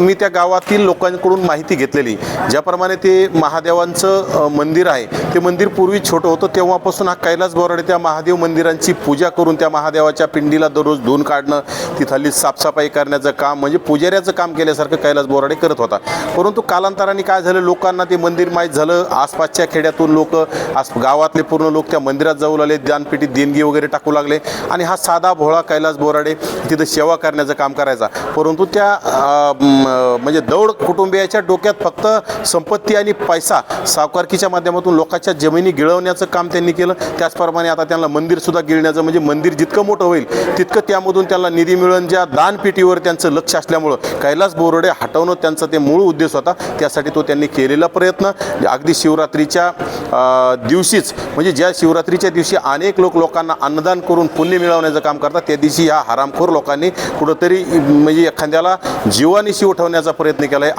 मी त्या गावातील लोकांकडून माहिती घेतलेली. ज्याप्रमाणे ते महादेवांचं मंदिर आहे. ते मंदिर पूर्वी छोटं होतं. तेव्हापासून हा कैलास बोराडे त्या महादेव मंदिरांची पूजा करून त्या महादेवाच्या पिंडीला दररोज धुवून काढणं तिथली साफसफाई करण्याचं काम म्हणजे पुजाऱ्याचं काम केल्यासारखं कैलास बोराडे करत होता. परंतु कालांतराने काय झालं? लोकांना ते मंदिर माहीत झालं. आसपासच्या खेड्यातून लोक आस गावातले पूर्ण लोक त्या मंदिरात जाऊ लागले. दानपेटीत देणगी वगैरे टाकू लागले. आणि हा साधा भोळा कैलास बोराडे तिथं सेवा करण्याचं काम करायचा. परंतु त्या म्हणजे दौड कुटुंबियाच्या डोक्यात फक्त संपत्ती आणि पैसा सावकारकीच्या माध्यमातून लोकांच्या जमिनी गिळवण्याचं काम त्यांनी केलं. त्याचप्रमाणे आता त्यांना मंदिरसुद्धा गिळण्याचं म्हणजे मंदिर जितकं मोठं होईल तितकं त्यामधून त्यांना निधी मिळून ज्या दानपेटीवर त्यांचं लक्ष असल्यामुळं कैलास बोरडे हटवणं त्यांचा ते मूळ उद्देश होता. त्यासाठी तो त्यांनी केलेला प्रयत्न. अगदी शिवरात्रीच्या दिवशीच म्हणजे ज्या शिवरात्रीच्या दिवशी अनेक लोक लोकांना अन्नदान करून पुण्य मिळवण्याचं काम करतात त्या दिवशी ह्या हरामखोर लोकांनी कुठंतरी म्हणजे एखाद्याला जीवानिशी उठवण्याचा प्रयत्न केला आहे